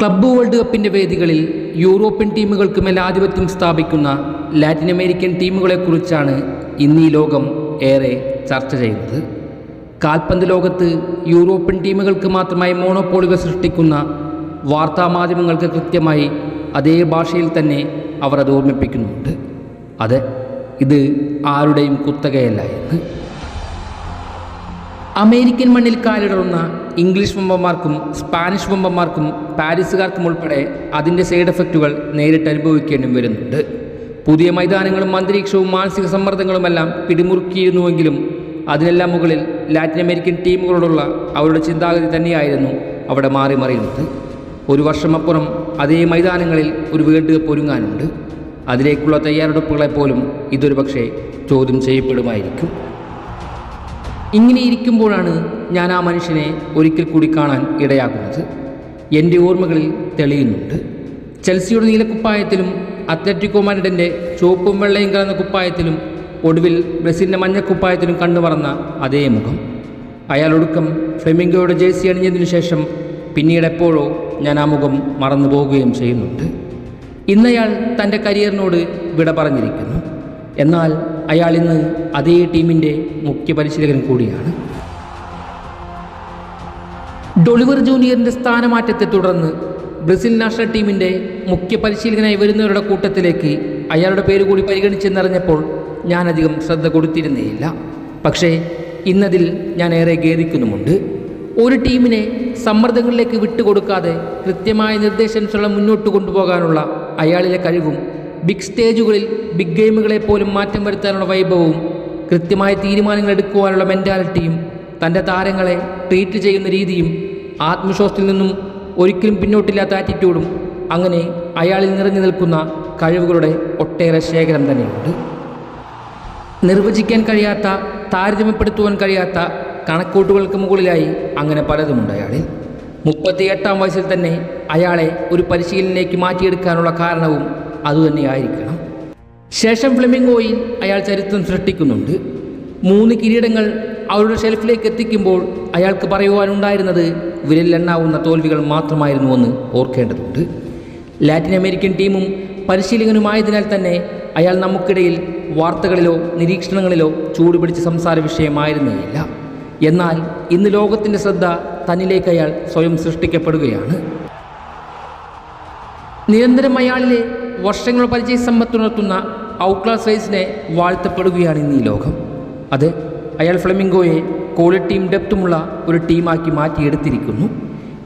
Club world കപ്പിന്റെ വേദികളിൽ European ടീമുകൾക്ക് മേൽ ആധിപത്യം സ്ഥാപിക്കുന്ന ലാറ്റിൻ അമേരിക്കൻ ടീമുകളെക്കുറിച്ചാണ് ഇന്ന് ഈ ലോകം ഏറെ ചർച്ച ചെയ്യുന്നത്. കാൽപന്ത് ലോകത്ത് യൂറോപ്യൻ ടീമുകൾക്ക് മാത്രമായി മോണോപോളികൾ സൃഷ്ടിക്കുന്ന വാർത്താമാധ്യമങ്ങൾക്ക് കൃത്യമായി അതേ ഭാഷയിൽ തന്നെ അവർ അത് ഓർമ്മിപ്പിക്കുന്നുണ്ട്. അതെ ഇത് ആരുടെയും കുത്തകയല്ല എന്ന്. അമേരിക്കൻ മണ്ണിൽ കാലിടറുന്ന ഇംഗ്ലീഷ് ബൊമ്പന്മാർക്കും സ്പാനിഷ് ബൊമ്പന്മാർക്കും പാരീസുകാർക്കും ഉൾപ്പെടെ അതിന്റെ സൈഡ് എഫക്റ്റുകൾ നേരിട്ട് അനുഭവിക്കേണ്ടി വരുന്നുണ്ട്. പുതിയ മൈതാനങ്ങളും അന്തരീക്ഷവും മാനസിക സമ്മർദ്ദങ്ങളുമെല്ലാം പിടിമുറുക്കിയിരുന്നുവെങ്കിലും അതിനെല്ലാം മുകളിൽ ലാറ്റിൻ അമേരിക്കൻ ടീമുകളോടുള്ള അവരുടെ ചിന്താഗതി തന്നെയായിരുന്നു അവിടെ മാറി മറിയുന്നത്. ഒരു വർഷമപ്പുറം അതേ മൈതാനങ്ങളിൽ ഒരു വേൾഡ് കപ്പ് ഒരുങ്ങാനുണ്ട്. അതിലേക്കുള്ള തയ്യാറെടുപ്പുകളെപ്പോലും ഇതൊരു പക്ഷേ ചോദ്യം ചെയ്യപ്പെടുമായിരിക്കും. ഇങ്ങനെ ഇരിക്കുമ്പോഴാണ് ഞാൻ ആ മനുഷ്യനെ ഒരിക്കൽ കൂടി കാണാൻ ഇടയാകുന്നത്. എന്റെ ഓർമ്മകളിൽ തെളിയുന്നുണ്ട്. ചെൽസിയുടെ നീലക്കുപ്പായത്തിലും അത്ലറ്റിക്കോ മാഡ്രിഡിന്റെ ചുവപ്പും വെള്ളയും കലർന്ന കുപ്പായത്തിലും ഒടുവിൽ ബ്രസീലിന്റെ മഞ്ഞക്കുപ്പായത്തിലും കണ്ണു അതേ മുഖം. അയാൾ ഒടുക്കം ഫ്ലെമിംഗോയുടെ ജേഴ്സി അണിഞ്ഞതിനു ശേഷം പിന്നീട് എപ്പോഴോ ഞാൻ ആ മുഖം മറന്നു പോവുകയും ചെയ്യുന്നുണ്ട്. ഇന്നയാൾ തന്റെ കരിയറിനോട് വിട പറഞ്ഞിരിക്കുന്നു. എന്നാൽ അയാൾ ഇന്ന് അതേ ടീമിന്റെ മുഖ്യ പരിശീലകൻ കൂടിയാണ്. ഡൊളിവർ ജൂനിയറിന്റെ സ്ഥാനമാറ്റത്തെ തുടർന്ന് ബ്രസീൽ നാഷണൽ ടീമിന്റെ മുഖ്യ പരിശീലകനായി വരുന്നവരുടെ കൂട്ടത്തിലേക്ക് അയാളുടെ പേര് കൂടി പരിഗണിച്ചെന്നറിഞ്ഞപ്പോൾ ഞാനധികം ശ്രദ്ധ കൊടുത്തിരുന്നേയില്ല. പക്ഷേ ഇന്നതിൽ ഞാൻ ഏറെ ഖേദിക്കുന്നുമുണ്ട്. ഒരു ടീമിനെ സമ്മർദ്ദങ്ങളിലേക്ക് വിട്ടുകൊടുക്കാതെ കൃത്യമായ നിർദ്ദേശാനുസരണം മുന്നോട്ട് കൊണ്ടുപോകാനുള്ള അയാളിലെ കഴിവും ബിഗ് സ്റ്റേജുകളിൽ ബിഗ് ഗെയിമുകളെ പോലും മാറ്റം വരുത്താനുള്ള വൈഭവവും കൃത്യമായ തീരുമാനങ്ങൾ എടുക്കുവാനുള്ള മെന്റാലിറ്റിയും തന്റെ താരങ്ങളെ ട്രീറ്റ് ചെയ്യുന്ന രീതിയും ആത്മവിശ്വാസത്തിൽ നിന്നും ഒരിക്കലും പിന്നോട്ടില്ലാത്ത ആറ്റിറ്റ്യൂഡും അങ്ങനെ അയാളിൽ നിറഞ്ഞു നിൽക്കുന്ന കഴിവുകളുടെ ഒട്ടേറെ ശേഖരം തന്നെയുണ്ട്. നിർവചിക്കാൻ കഴിയാത്ത താരതമ്യപ്പെടുത്തുവാൻ കഴിയാത്ത കണക്കൂട്ടുകൾക്ക് മുകളിലായി അങ്ങനെ പലതുമുണ്ട് അയാളിൽ. മുപ്പത്തിയെട്ടാം വയസ്സിൽ തന്നെ അയാളെ ഒരു പരിശീലനയിലേക്ക് മാറ്റിയെടുക്കാനുള്ള കാരണവും അതുതന്നെയായിരിക്കണം. ശേഷം ഫ്ലെമിംഗോയിൽ അയാൾ ചരിത്രം സൃഷ്ടിക്കുന്നുണ്ട്. മൂന്ന് കിരീടങ്ങൾ അവരുടെ ഷെൽഫിലേക്ക് എത്തിക്കുമ്പോൾ അയാൾക്ക് പറയുവാനുണ്ടായിരുന്നത് വിരലിലെണ്ണാവുന്ന തോൽവികൾ മാത്രമായിരുന്നുവെന്ന് ഓർക്കേണ്ടതുണ്ട്. ലാറ്റിൻ അമേരിക്കൻ ടീമും പരിശീലകനുമായതിനാൽ തന്നെ അയാൾ നമുക്കിടയിൽ വാർത്തകളിലോ നിരീക്ഷണങ്ങളിലോ ചൂടുപിടിച്ച സംസാര വിഷയമായിരുന്നേയില്ല. എന്നാൽ ഇന്ന് ലോകത്തിന്റെ ശ്രദ്ധ തന്നിലേക്ക് അയാൾ സ്വയം സൃഷ്ടിക്കപ്പെടുകയാണ്. നിരന്തരം അയാളിലെ വർഷങ്ങളുടെ പരിചയ സമ്പത്തുണർത്തുന്ന ഔട്ട്ലാസ് റേസിനെ വാഴ്ത്തപ്പെടുകയാണ് ഇന്ന് ഈ ലോകം. അത് അയാൾ ഫ്ലെമിംഗോയെ ക്വാളിറ്റിയും ഡെപ്തുമുള്ള ഒരു ടീമാക്കി മാറ്റിയെടുത്തിരിക്കുന്നു.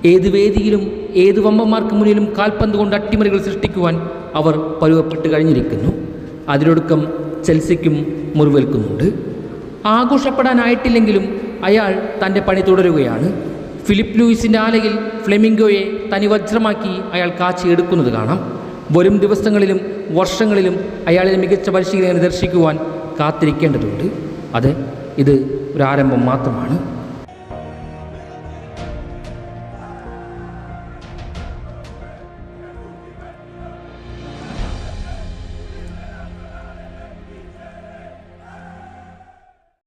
ഏത് വേദിയിലും ഏത് വമ്പന്മാർക്ക് മുന്നിലും കാൽപന്ത് കൊണ്ട് അട്ടിമറികൾ സൃഷ്ടിക്കുവാൻ അവർ പരുവപ്പെട്ട് കഴിഞ്ഞിരിക്കുന്നു. അതിലൊടുക്കം ചെൽസിക്കും മുറിവേൽക്കുന്നുണ്ട്. ആഘോഷപ്പെടാനായിട്ടില്ലെങ്കിലും അയാൾ തന്റെ പണി തുടരുകയാണ്. ഫിലിപ്പ് ലൂയിസിന്റെ ആലയിൽ ഫ്ലെമിംഗോയെ തനി വജ്രമാക്കി അയാൾ കാച്ചി എടുക്കുന്നത് കാണാം. വരും ദിവസങ്ങളിലും വർഷങ്ങളിലും അയാളിൽ മികച്ച പരിശീലനം ദർശിക്കുവാൻ കാത്തിരിക്കേണ്ടതുണ്ട്. അതെ ഇത് ഒരു ആരംഭം മാത്രമാണ്.